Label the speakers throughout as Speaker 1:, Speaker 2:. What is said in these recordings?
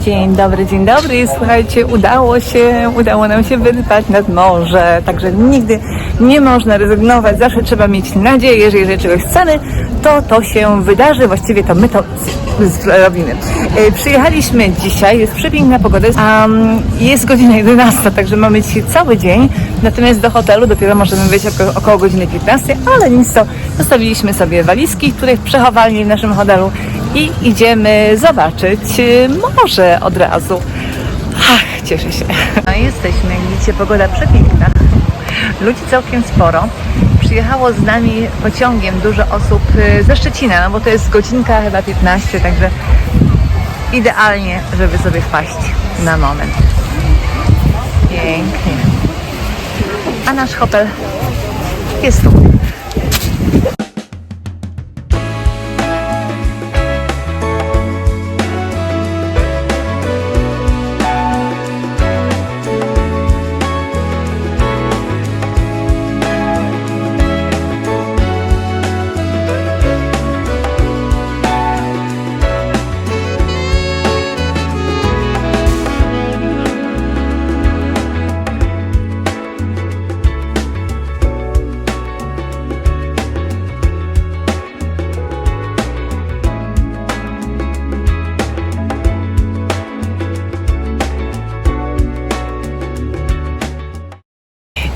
Speaker 1: Dzień dobry, dzień dobry. Słuchajcie, udało się, udało nam się wyrwać nad morze, także nigdy nie można rezygnować, zawsze trzeba mieć nadzieję, że jeżeli czegoś chcemy, to to się wydarzy, właściwie to my to z- z- robimy. E, Przyjechaliśmy dzisiaj, jest przepiękna pogoda, mm, jest godzina 11, także mamy dzisiaj cały dzień, natomiast do hotelu dopiero możemy wyjść około, około godziny 15, ale nic to, zostawiliśmy sobie walizki, które przechowali w naszym hotelu i idziemy zobaczyć y, morze od razu. Ach, cieszę się. No jesteśmy, widzicie, pogoda przepiękna. Ludzi całkiem sporo. Przyjechało z nami pociągiem dużo osób y, ze Szczecina, no bo to jest godzinka chyba 15, także idealnie, żeby sobie wpaść na moment. Pięknie. A nasz hotel jest tu.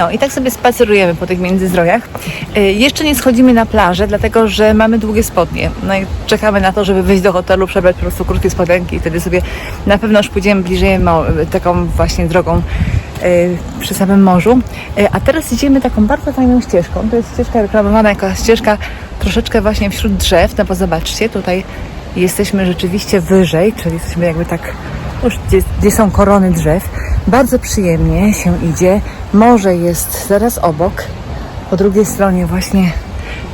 Speaker 1: No i tak sobie spacerujemy po tych międzyzdrojach. Y, Jeszcze nie schodzimy na plażę, dlatego że mamy długie spodnie. No i czekamy na to, żeby wyjść do hotelu, przebrać po prostu krótkie spodenki i wtedy sobie na pewno już pójdziemy bliżej taką właśnie drogą y, przy samym morzu. Y, A teraz idziemy taką bardzo fajną ścieżką. To jest ścieżka reklamowana jako ścieżka troszeczkę właśnie wśród drzew. No bo zobaczcie, tutaj jesteśmy rzeczywiście wyżej, czyli jesteśmy jakby tak gdzie, gdzie są korony drzew. Bardzo przyjemnie się idzie. Morze jest zaraz obok. Po drugiej stronie właśnie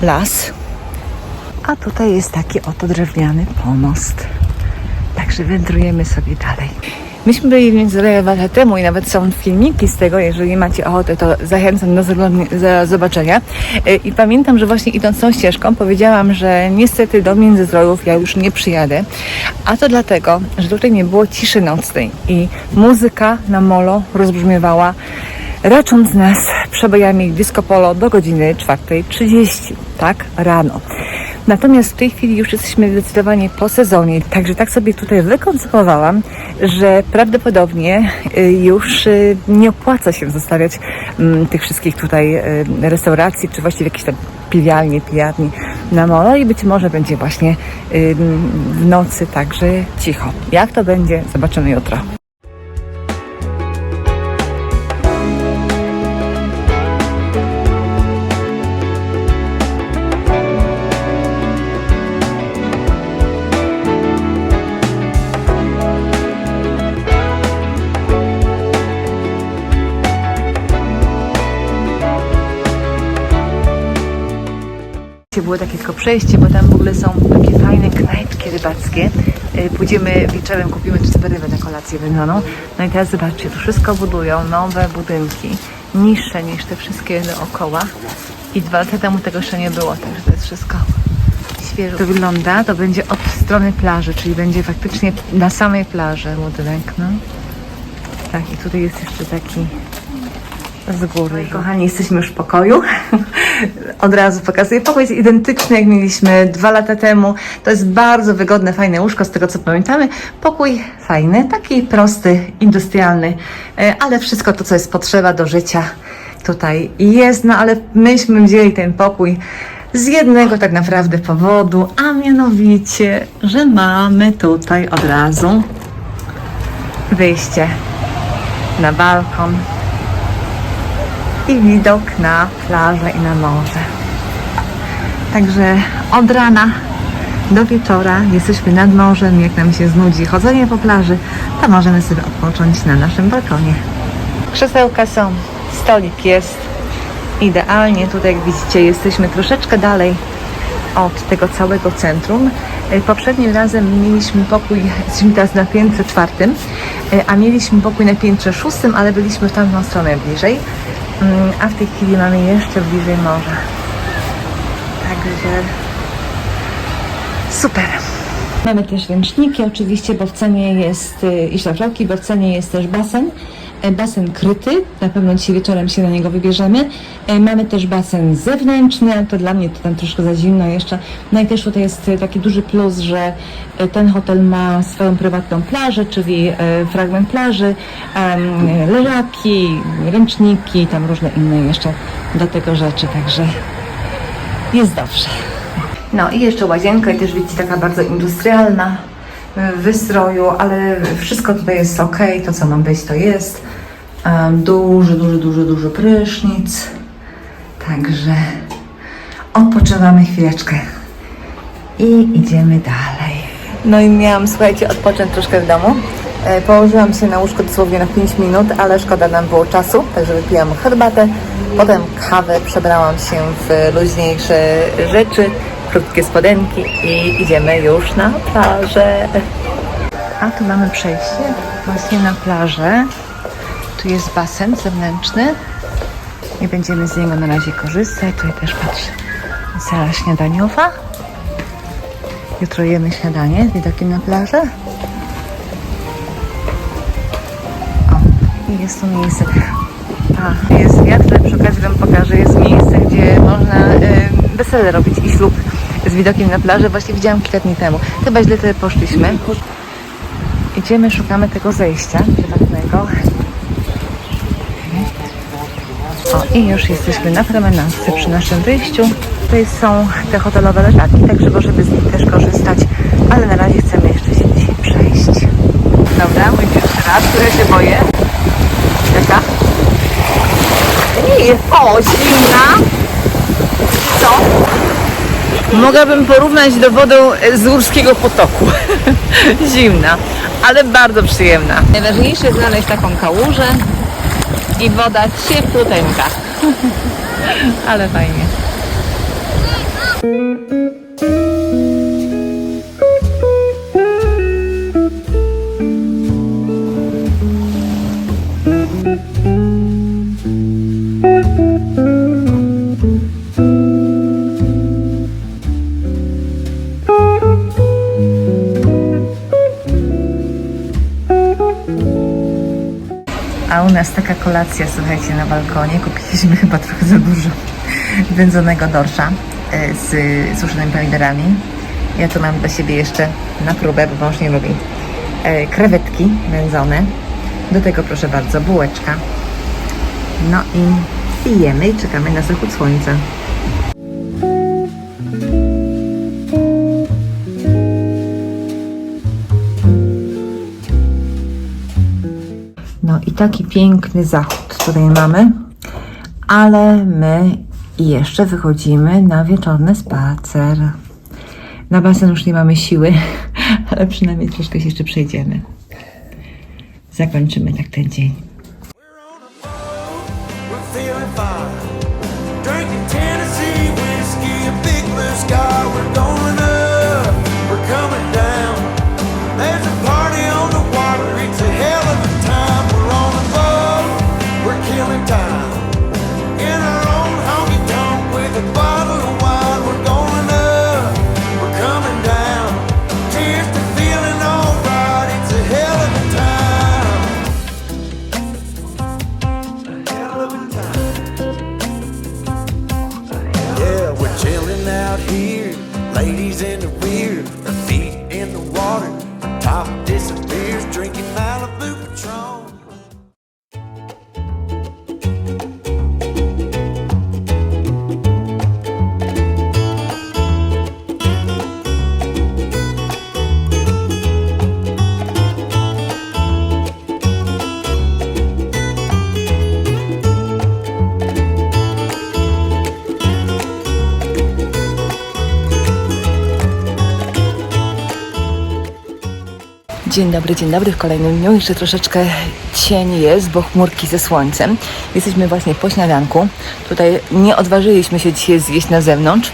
Speaker 1: las. A tutaj jest taki oto drewniany pomost. Także wędrujemy sobie dalej. Myśmy byli w Międzyzdroju dwa lata temu i nawet są filmiki z tego, jeżeli macie ochotę, to zachęcam do zobaczenia. Y, I pamiętam, że właśnie idąc tą ścieżką powiedziałam, że niestety do Międzyzdrojów ja już nie przyjadę. A to dlatego, że tutaj nie było ciszy nocnej i muzyka na molo rozbrzmiewała racząc nas przebojami disco polo do godziny 4.30, tak, rano. Natomiast w tej chwili już jesteśmy zdecydowanie po sezonie, także tak sobie tutaj wykoncypowałam, że prawdopodobnie y, już y, nie opłaca się zostawiać mm, tych wszystkich tutaj y, restauracji, czy właściwie jakichś tam piwialni, pijarni na molo i być może będzie właśnie w nocy także cicho. Jak to będzie, zobaczymy jutro. Było takie tylko przejście, bo tam w ogóle są takie fajne knajpki rybackie. Y, Pójdziemy wieczorem, kupimy tu sobie na kolację wędzoną. No i teraz zobaczcie, tu wszystko budują, nowe budynki, niższe niż te wszystkie dookoła. I dwa lata temu tego jeszcze nie było, także to jest wszystko świeżo. To wygląda, to będzie od strony plaży, czyli będzie faktycznie na samej plaży budynek, no. Tak, i tutaj jest jeszcze taki z góry. Kochani, jesteśmy już w pokoju. Od razu pokazuję. Pokój jest identyczny, jak mieliśmy dwa lata temu. To jest bardzo wygodne, fajne łóżko, z tego co pamiętamy. Pokój fajny, taki prosty, industrialny, e, ale wszystko to, co jest potrzeba do życia tutaj jest. No ale myśmy wzięli ten pokój z jednego tak naprawdę powodu, a mianowicie, że mamy tutaj od razu wyjście na balkon i widok na plażę i na morze. Także od rana do wieczora jesteśmy nad morzem. Jak nam się znudzi chodzenie po plaży, to możemy sobie odpocząć na naszym balkonie. Krzesełka są, stolik jest. Idealnie tutaj, jak widzicie, jesteśmy troszeczkę dalej od tego całego centrum. E, Poprzednim razem mieliśmy pokój, jesteśmy teraz na piętrze czwartym, e, a mieliśmy pokój na piętrze szóstym, ale byliśmy w tamtą stronę bliżej. Mm, A w tej chwili mamy jeszcze bliżej morza. Także super. Mamy też ręczniki oczywiście, bo w cenie jest y, i szlafroki, bo w cenie jest też basen. E, Basen kryty, na pewno dzisiaj wieczorem się na niego wybierzemy. E, Mamy też basen zewnętrzny, to dla mnie to tam troszkę za zimno jeszcze. No i też tutaj jest taki duży plus, że y, ten hotel ma swoją prywatną plażę, czyli e, fragment plaży, leżaki, ręczniki, tam różne inne jeszcze do tego rzeczy, także jest dobrze. No i jeszcze łazienka i też widzicie taka bardzo industrialna wystroju, ale wszystko tutaj jest ok, to co ma być to jest. Duży, duży, duży, duży prysznic. Także odpoczywamy chwileczkę i idziemy dalej. No i miałam, słuchajcie, odpocząć troszkę w domu. E, Położyłam się na łóżko dosłownie na 5 minut, ale szkoda nam było czasu, także wypiłam herbatę, potem kawę, przebrałam się w luźniejsze rzeczy, krótkie spodenki i idziemy już na plażę. A tu mamy przejście właśnie na plażę. Tu jest basen zewnętrzny i będziemy z niego na razie korzystać. Tutaj też patrzę, sala śniadaniowa. Jutro jemy śniadanie z widokiem na plażę. O, i jest tu miejsce. A, jest wiatr, ale przy okazji Wam pokażę. Jest miejsce, gdzie można y, wesele robić i ślub z widokiem na plażę. Właśnie widziałam kilka dni temu. Chyba źle tutaj poszliśmy. Idziemy, szukamy tego zejścia prywatnego. O, i już jesteśmy na promenadce przy naszym wyjściu. Tutaj są te hotelowe leżaki, także możemy z nich też korzystać, ale na razie chcemy jeszcze się dzisiaj przejść. Dobra, mój pierwszy raz, który się boję. Jaka? Nie, o, zimna. Co? Mogłabym porównać do wodą z Górskiego Potoku. Zimna, ale bardzo przyjemna. Najważniejsze znaleźć taką kałużę i woda ciepluteńka. ale fajnie. Taka kolacja, słuchajcie, na balkonie. Kupiliśmy chyba trochę za dużo wędzonego dorsza e, z suszonymi pomidorami. Ja tu mam dla siebie jeszcze na próbę, bo mąż nie lubi, e, krewetki wędzone. Do tego proszę bardzo bułeczka. No i pijemy i czekamy na zachód słońca. Taki piękny zachód tutaj mamy, ale my jeszcze wychodzimy na wieczorny spacer. Na basen już nie mamy siły, ale przynajmniej troszkę się jeszcze przejdziemy. Zakończymy tak ten dzień.
Speaker 2: Here. Ladies in the rear, our feet in the water. Our top disappears, drinking
Speaker 1: Dzień dobry, dzień dobry w kolejnym dniu. Jeszcze troszeczkę cień jest, bo chmurki ze słońcem. Jesteśmy właśnie po śniadanku. Tutaj nie odważyliśmy się dzisiaj zjeść na zewnątrz.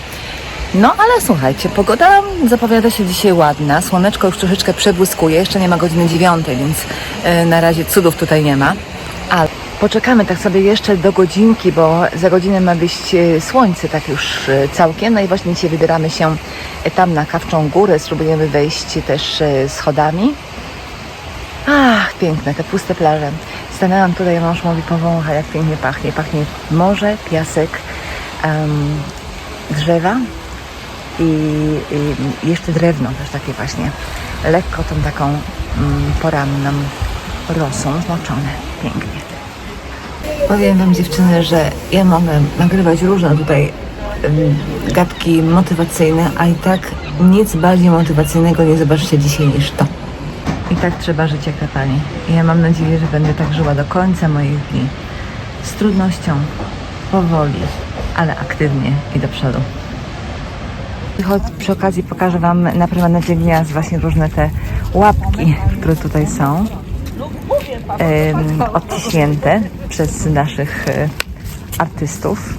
Speaker 1: No ale słuchajcie, pogoda zapowiada się dzisiaj ładna. Słoneczko już troszeczkę przebłyskuje. Jeszcze nie ma godziny dziewiątej, więc e, na razie cudów tutaj nie ma. Ale Poczekamy tak sobie jeszcze do godzinki, bo za godzinę ma wyjść e, słońce, tak już e, całkiem. No i właśnie dzisiaj wybieramy się e, tam na Kawczą Górę. Spróbujemy wejść też schodami. Ach, piękne, te puste plaże. Stanęłam tutaj, mąż mówi, powącha, jak pięknie pachnie. Pachnie morze, piasek, em, drzewa i, i jeszcze drewno też takie właśnie lekko tą taką mm, poranną rosą zmoczone. Pięknie. Powiem Wam dziewczyny, że ja mogę nagrywać różne tutaj gadki motywacyjne, a i tak nic bardziej motywacyjnego nie zobaczycie dzisiaj niż to. I tak trzeba żyć jak ta pani. I ja mam nadzieję, że będę tak żyła do końca moich dni. Z trudnością, powoli, ale aktywnie i do przodu. Choć przy okazji pokażę Wam na permanencie gniazd właśnie różne te łapki, które tutaj są. Odciśnięte przez naszych e, artystów.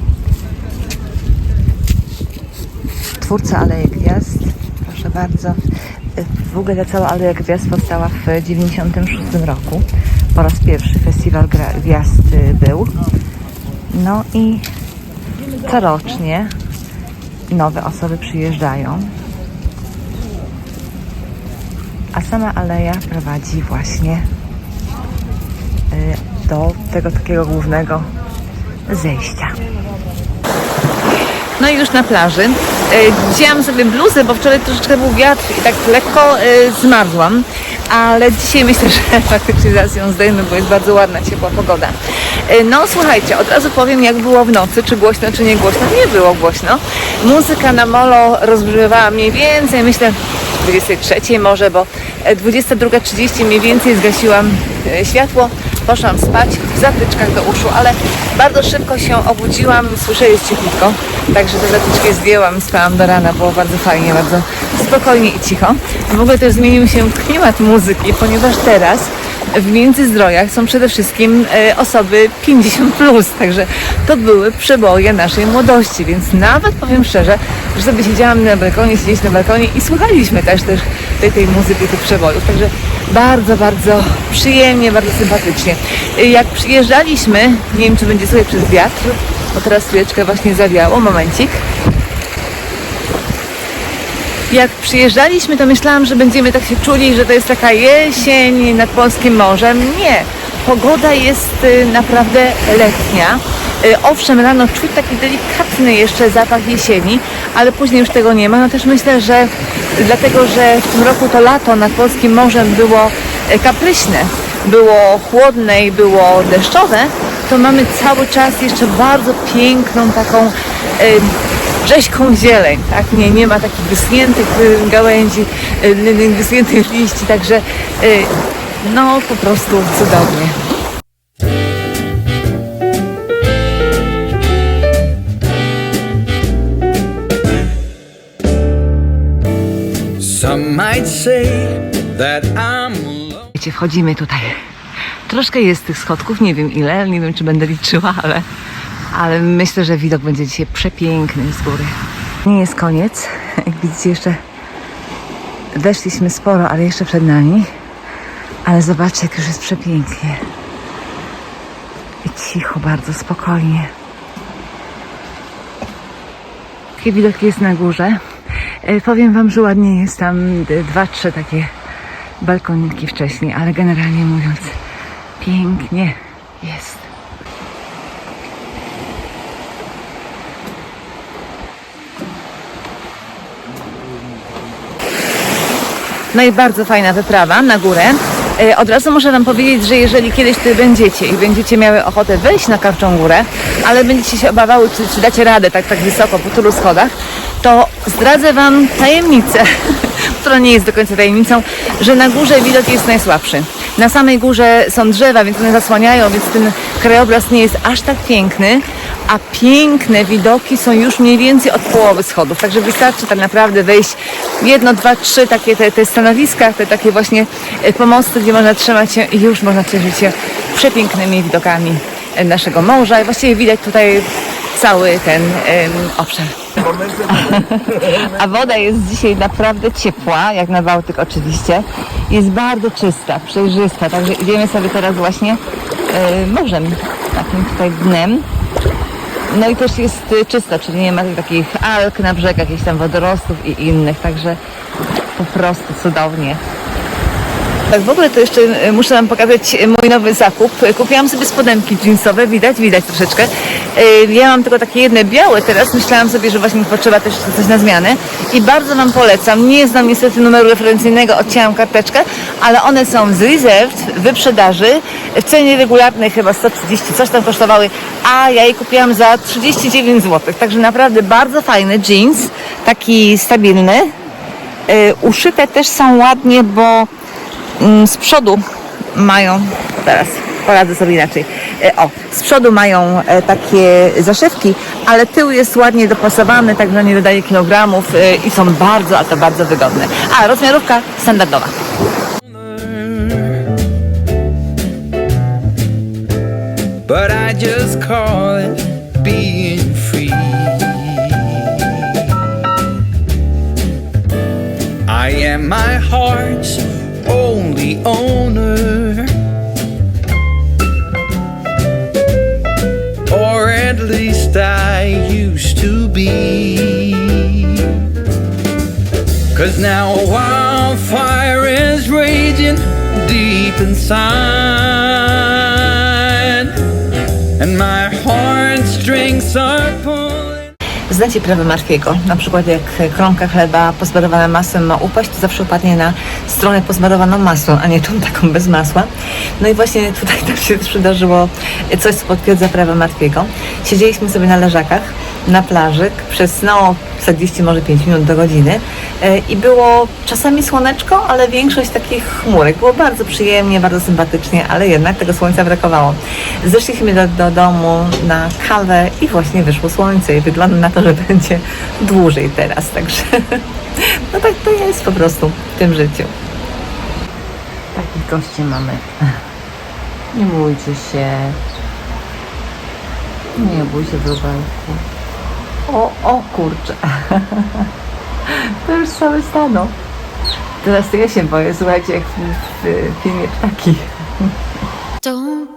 Speaker 1: Twórca Aleje Gwiazd, proszę bardzo. E, W ogóle ta cała Aleja Gwiazd powstała w 1996 roku. Po raz pierwszy festiwal gwiazd e, był. No i corocznie nowe osoby przyjeżdżają. A sama aleja prowadzi właśnie do tego takiego głównego zejścia. No i już na plaży. Y, Wzięłam sobie bluzę, bo wczoraj troszeczkę był wiatr i tak lekko y, zmarzłam. Ale dzisiaj myślę, że faktycznie zaraz ją zdejmę, bo jest bardzo ładna, ciepła pogoda. Y, No słuchajcie, od razu powiem jak było w nocy, czy głośno, czy nie głośno. Nie było głośno. Muzyka na molo rozbrzmiewała mniej więcej, myślę 23 może, bo e, 22.30 mniej więcej zgasiłam światło, poszłam spać w zatyczkach do uszu, ale bardzo szybko się obudziłam, słyszę jest cichutko, także te zatyczki zdjęłam spałam do rana, było bardzo fajnie, bardzo spokojnie i cicho. W ogóle też zmienił się klimat muzyki, ponieważ teraz w Międzyzdrojach są przede wszystkim e, osoby 50 plus, także to były przeboje naszej młodości, więc nawet powiem szczerze, że sobie siedziałam na balkonie, siedzieliśmy na balkonie i słuchaliśmy też, też tej, tej muzyki, tych przebojów, także bardzo, bardzo przyjemnie, bardzo sympatycznie. Jak przyjeżdżaliśmy, nie wiem czy będzie sobie przez wiatr, bo teraz chwileczkę właśnie zawiało, momencik. Jak przyjeżdżaliśmy, to myślałam, że będziemy tak się czuli, że to jest taka jesień nad polskim morzem. Nie. Pogoda jest y, naprawdę letnia. Y, Owszem, rano czuć taki delikatny jeszcze zapach jesieni, ale później już tego nie ma. No też myślę, że dlatego, że w tym roku to lato nad polskim morzem było y, kapryśne, było chłodne i było deszczowe, to mamy cały czas jeszcze bardzo piękną taką y, rzeźką zieleń, tak? Nie, nie ma takich wyschniętych gałęzi, wyschniętych liści, także no po prostu cudownie.
Speaker 3: Might say that I'm alone.
Speaker 1: Wiecie, wchodzimy tutaj. Troszkę jest tych schodków, nie wiem ile, nie wiem czy będę liczyła, ale, ale myślę, że widok będzie dzisiaj przepiękny z góry. Nie jest koniec. Jak widzicie, jeszcze weszliśmy sporo, ale jeszcze przed nami. Ale zobaczcie, jak już jest przepięknie. I cicho, bardzo spokojnie. Taki widok jest na górze. E, Powiem Wam, że ładnie jest tam e, dwa, trzy takie balkoniki wcześniej, ale generalnie mówiąc, pięknie jest. No i bardzo fajna wyprawa na górę. E, Od razu muszę Wam powiedzieć, że jeżeli kiedyś Ty będziecie i będziecie miały ochotę wejść na Kawczą Górę, ale będziecie się obawały, czy, czy dacie radę tak, tak wysoko po tylu schodach, to zdradzę Wam tajemnicę, która nie jest do końca tajemnicą, że na górze widok jest najsłabszy. Na samej górze są drzewa, więc one zasłaniają, więc ten krajobraz nie jest aż tak piękny, a piękne widoki są już mniej więcej od połowy schodów. Także wystarczy tak naprawdę wejść jedno, dwa, trzy takie te, te stanowiska, te takie właśnie e, pomosty, gdzie można trzymać się i już można cieszyć się przepięknymi widokami e, naszego morza i właściwie widać tutaj cały ten em, obszar. A woda jest dzisiaj naprawdę ciepła, jak na Bałtyk oczywiście. Jest bardzo czysta, przejrzysta, także idziemy sobie teraz właśnie e, morzem, takim tutaj dnem. No i też jest y, czysto, czyli nie ma takich alg na brzegach, jakichś tam wodorostów i innych, także po prostu cudownie. Tak, w ogóle to jeszcze y, muszę Wam pokazać mój nowy zakup. Kupiłam sobie spodenki jeansowe, widać, widać troszeczkę. Y, Ja mam tylko takie jedne białe teraz, myślałam sobie, że właśnie potrzeba też coś na zmianę i bardzo Wam polecam. Nie znam niestety numeru referencyjnego, odcięłam karteczkę, ale one są z Reserved, wyprzedaży, w cenie regularnej chyba 130, coś tam kosztowały, a ja je kupiłam za 39 zł. Także naprawdę bardzo fajny jeans, taki stabilny. Y, Uszyte też są ładnie, bo mm, z przodu mają, teraz poradzę sobie inaczej, E, o, z przodu mają e, takie zaszywki, ale tył jest ładnie dopasowany, także nie dodaje kilogramów e, i są bardzo, a to bardzo wygodne. A, rozmiarówka standardowa.
Speaker 3: But I just call it being free. I am my heart's only owner. Least I used to be. Cause now a wildfire is raging deep inside. And my heartstrings are pulling.
Speaker 1: Znacie prawo Marfiego. Na przykład jak kromka chleba posmarowana masłem ma upaść, to zawsze upadnie na stronę posmarowaną masłem, a nie tą taką bez masła. No i właśnie tutaj tak się przydarzyło coś, co potwierdza prawo Marfiego. Siedzieliśmy sobie na leżakach na plaży przez no 40, może 5 minut do godziny e, i było czasami słoneczko, ale większość takich chmurek. Było bardzo przyjemnie, bardzo sympatycznie, ale jednak tego słońca brakowało. Zeszliśmy do, do domu na kawę i właśnie wyszło słońce i wygląda na to, że będzie dłużej teraz, także no tak to jest po prostu w tym życiu. Takich gości mamy. Nie bójcie się. Nie bój się, wróbelku. O, o kurczę. To już cały stanął. Teraz to ja się boję, słuchajcie, jak w, w filmie ptaki.
Speaker 4: Don't